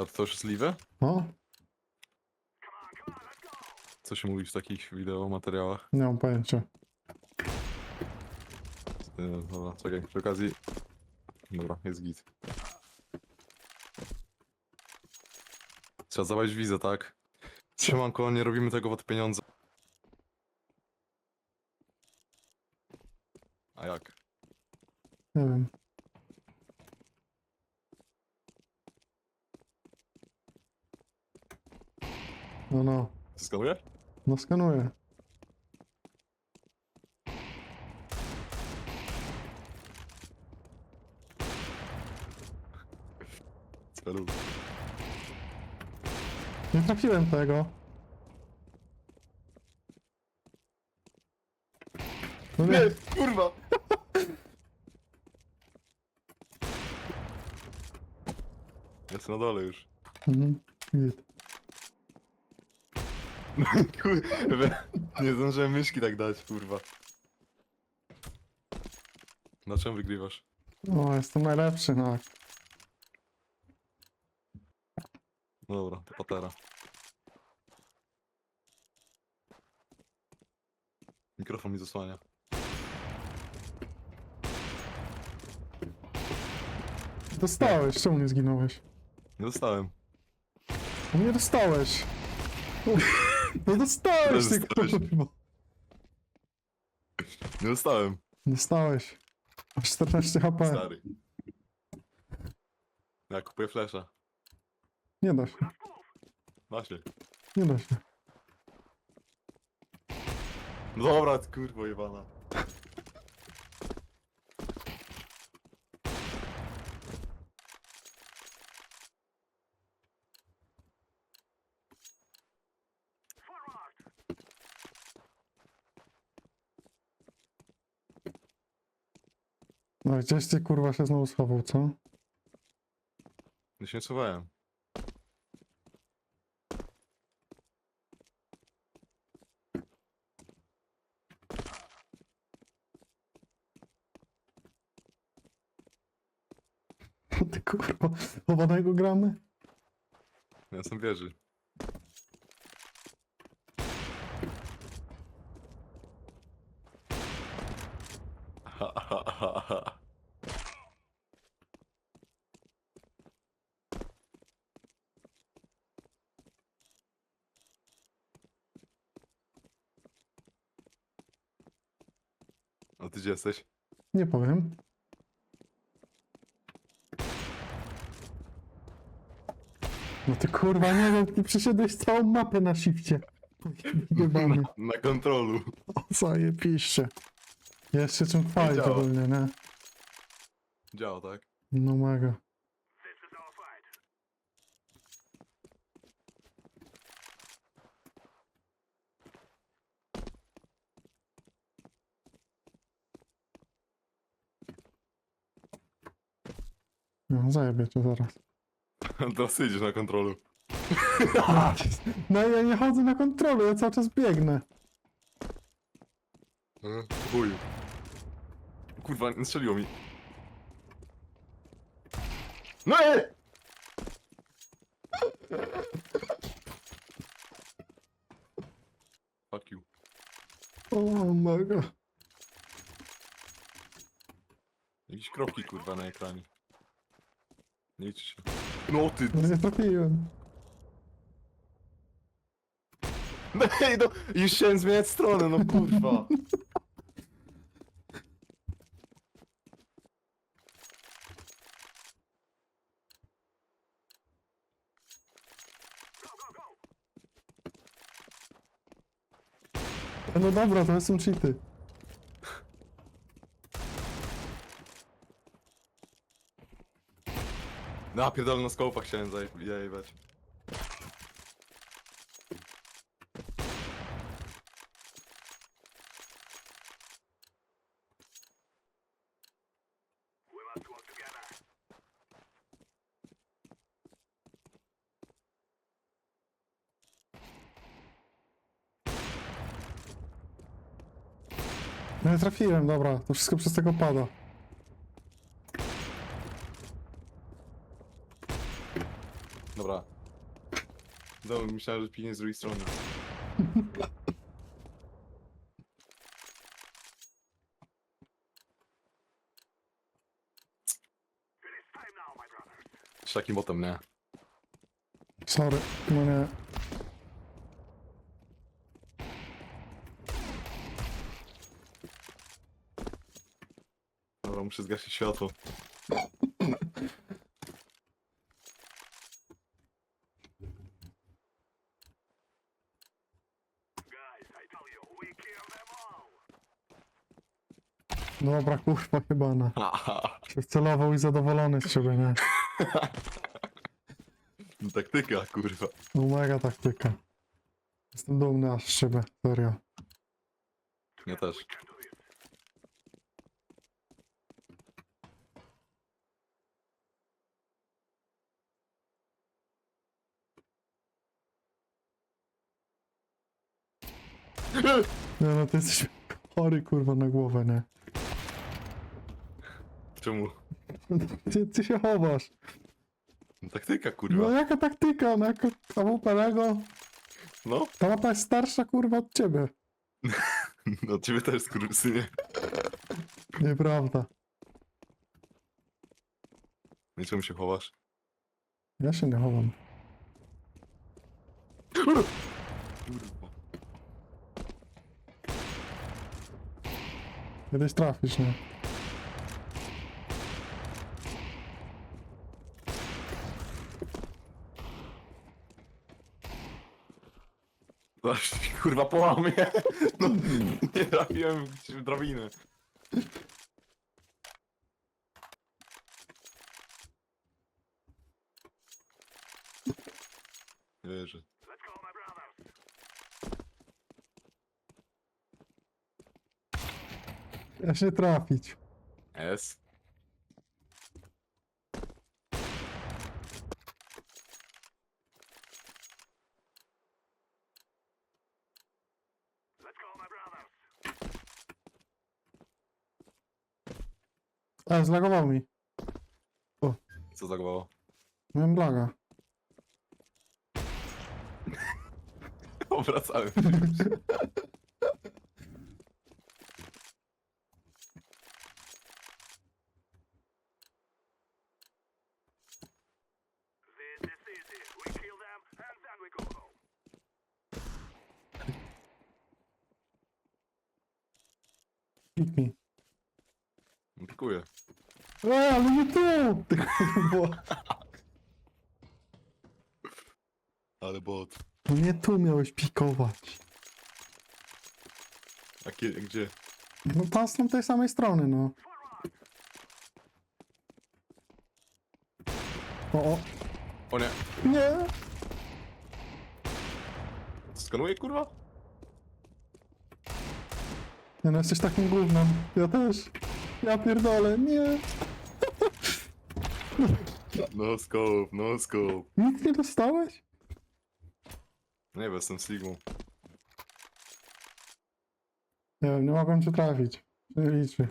A to już jest live? No, Co się mówi w takich wideo materiałach? nie mam pojęcia. Yy, Dobra, czekaj, przy okazji... Dobra, jest git. Trzeba zabrać wizę, tak? Siemanko, nie robimy tego pod pieniądze. A jak? Nie wiem. No, no. Skanuje? No skanuję. Celu. Nie trafiłem tego. No nie. kurwa! Jest na dole już. Mhm. Git. Kurwa, nie zdążyłem myszki tak dać, kurwa. Na czym wygrywasz? O, jestem najlepszy, no. No dobra, to patera. Mikrofon mi zasłania. Dostałeś, czemu nie zginąłeś? Nie dostałem. No nie dostałeś. No dostałeś, ty Dostałeś. kurwa. Nie dostałem, Dostałeś. Masz 14 HP. stary. Ja kupuję flesza. Nie da się, Da się. nie da się. No dobra, ty kurwo jebana. No gdzieś ty kurwa się znowu schował, co? Ja się nie schowałem. Ty kurwa, chowanego gramy? Ja jestem wieży. Ty gdzie jesteś? Nie powiem. No ty kurwa, nie wiem, ty przeszedłeś całą mapę na shifcie. Jebany. Na, na kontrolu. O, zajebiście. Jeszcze czym chwalić działa. ogólnie, nie? Działa, tak? No mega. No, zajebie cię zaraz. Teraz idziesz na kontrolu. No ja nie chodzę na kontrolę, ja cały czas biegnę. Chuj. Kurwa, nie strzeliło mi. No ej! Fuck you. O mega. Jakieś kropki kurwa na ekranie. Nie liczy się. No ty! No nie trafiłem. No ej, no! Już chciałem zmieniać stronę, no kurwa! No dobra, to są cheaty. No pierdolę na skopach chciałem zaje-. No nie trafiłem, dobra, to wszystko przez tego pada. Dobra. Dobra, myślałem, że pinie z drugiej strony. Z takim botem, nie? Sorry, no nie. Dobra, muszę zgasić światło. Dobra, kurwa, chyba na. Się wcelował i zadowolony z siebie, nie? No, Taktyka, kurwa. No mega taktyka. Jestem dumny aż z siebie, serio. Ja też. Nie no, ty jesteś chory, kurwa, na głowę, nie? Czemu? Ty, ty się chowasz. No, taktyka, No kurwa. jaka taktyka, no jaka AWP Lego? No, Ta mapa jest starsza, kurwa, od ciebie. no ciebie też, skurwysynie. Nieprawda. No i czemu się chowasz? Ja się nie chowam. Kurwa. Kiedyś trafisz, nie? Aż, Kurwa, połamie. No, nie trafiłem w drabinę. Wierzę. Ja się trafić. S. A, zlagował mi. Co zagowało? Miałem blaga. Obracałem. Pik mi. Dziękuję. E, ale nie tu! Ty kurwa. Ale bot. No nie tu miałeś pikować. A kiedy, gdzie? No tam z tej samej strony, no. O, o. O nie. Nie! Skanuję, kurwa? Nie no, jesteś takim gównem. Ja też. Ja pierdolę, nie. No scope, no scope. Nic nie dostałeś? Nie wiem, jestem Sigmą. Nie wiem, nie mogłem cię trafić. Nie liczy.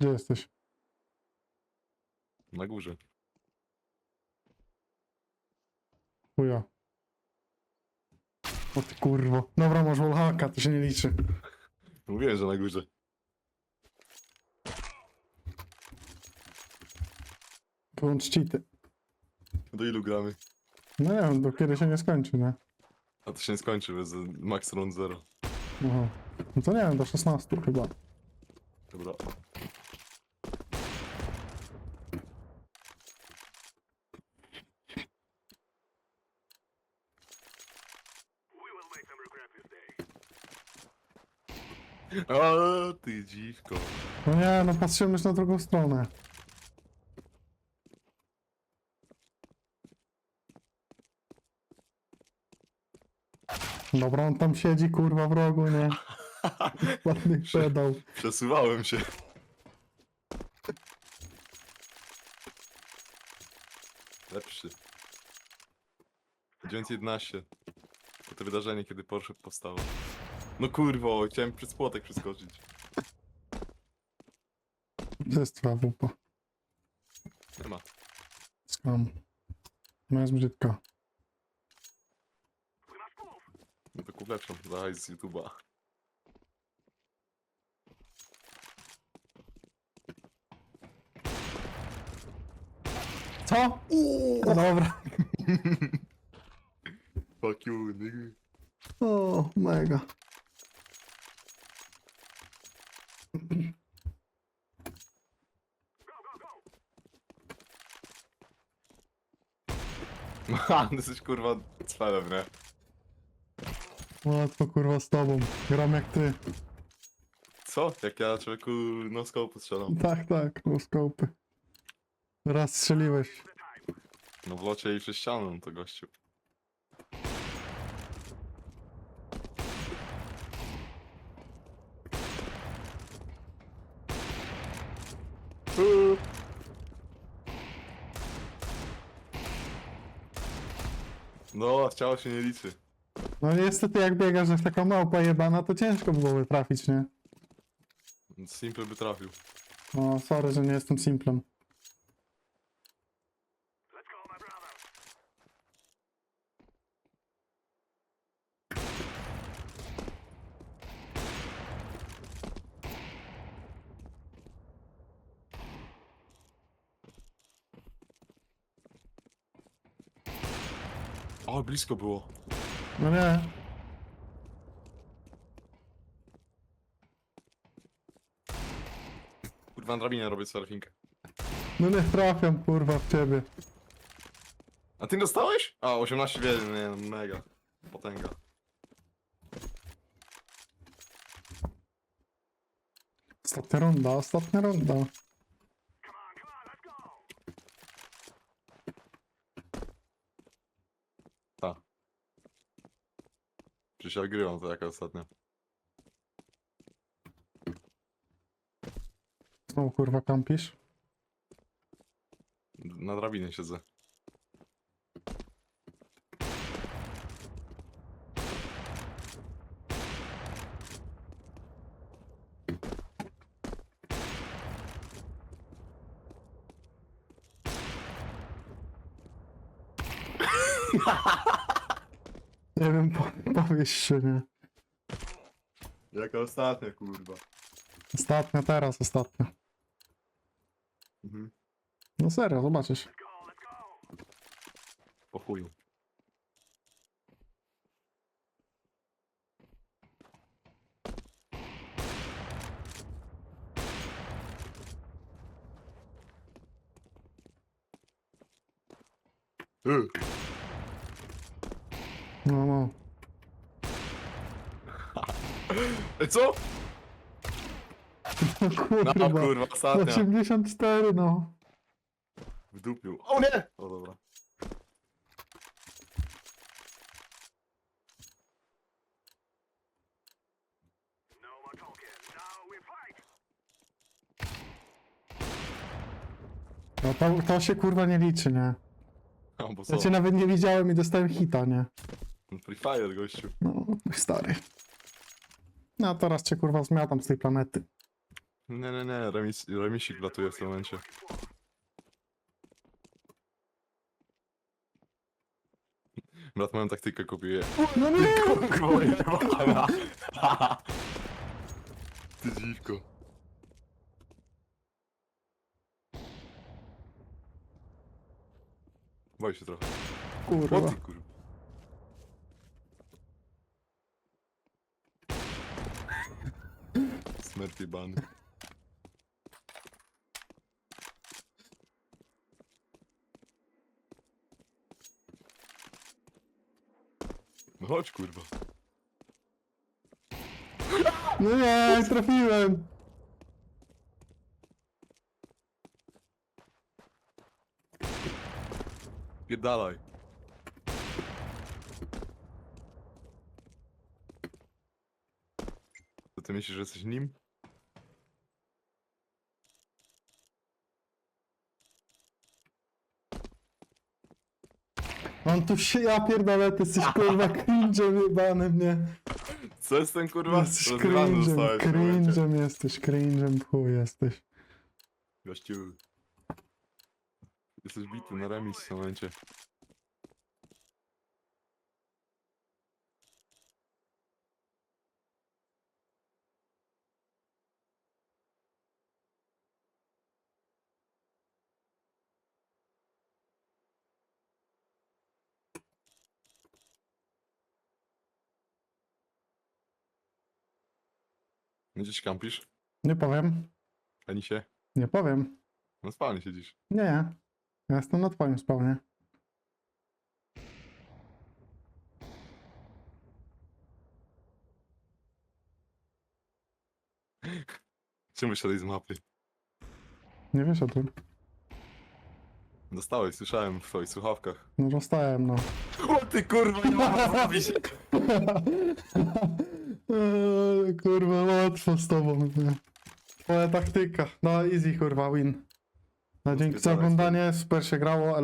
Gdzie jesteś? Na górze. Chuja. O ty kurwo. Dobra, masz wallhacka, to się nie liczy. Mówiłem, że na górze. Wyłącz cheaty. Do ilu gramy? No nie wiem, do kiedy się nie skończy, nie? A to się nie skończy bez max round 0. Aha. No to nie wiem, do 16 chyba. Dobra. O, ty dziwko. No nie, no patrzymy już na drugą stronę. Dobra, on tam siedzi, kurwa, w rogu, nie? Ładny pedał. Przesuwałem się. Lepszy. 911. To to wydarzenie, kiedy Porsche powstało. No kurwo, chciałem przez płotek przeskoczyć. To jest twoja wupa. Nie ma. Skam. No jest brzydka. Lepszą, dawaj z YouTube'a. Co? No dobra. Fuck you, nigga. O, mega. Ha, ty jesteś kurwa cfelem, nie? Łatwo kurwa z tobą. Gram jak ty. Co? Jak ja człowieku no scope strzelam. Tak, tak, no skopy. Raz strzeliłeś. No w locie i przez ścianę, no to gościu. No, ciało się nie liczy. No niestety jak biegasz jak taka małpa jebana, to ciężko byłoby trafić, nie? Simple by trafił. No sorry, że nie jestem simplem. O, blisko było. No nie. Kurwa, na drabinie robię surfing. No nie trafiam kurwa w ciebie. A ty dostałeś? A, 18 wiedzy, nie no, mega. Potęga. Ostatnia runda, ostatnia runda. Ta. Przecież ja grywam to jaka ostatnia. Znowu kurwa kampisz. Na drabinie siedzę. Nie wiem, po, powiesz się, nie? Jaka ostatnia, kurwa. Ostatnia teraz, ostatnia. Mhm. No serio, zobaczysz. Po chuju. Y, No, no. Co? No No kurwa. kurwa, ostatnia. 84, no. W dupiu. O nie! O dobra. No to, to się kurwa nie liczy, nie? A, bo co? Ja cię nawet nie widziałem i dostałem hita, nie? Free Fire, gościu. No, mój stary. No teraz cię kurwa zmiatam z tej planety. Nie, nie, nie, remis, remisik latuje w tym momencie. Brat moją taktykę kopiuje. No nie! Kurwa, jebana. Ty dziwko. Boi się trochę. O Kurwa. ty kurwa. Smert jebany. No chodź kurwa. No nie, trafiłem! Pierdalaj. myślisz, że jesteś nim? On tu się, ja pierdolę, ty jesteś kurwa cringe'em jebanym, nie? Co jestem kurwa? Jesteś Rozrywany cringe'em, zostałeś w tym momencie. cringe'em jesteś, cringe'em chuj jesteś. Gościu. Jesteś bity na remis w tym momencie. Gdzieś kampisz? Nie powiem, Ani się? nie powiem. No spalnie siedzisz. Nie, ja jestem na twoim spawnie. Czym wyszedłeś z mapy? Nie wiesz o tym. Dostałeś, słyszałem w twoich słuchawkach. No dostałem, no. O ty kurwa, nie mogę zrobić! Kurwa, łatwo z tobą. Nie? Twoja taktyka. No easy, kurwa, win. No dzięki za oglądanie, super się grało, elo.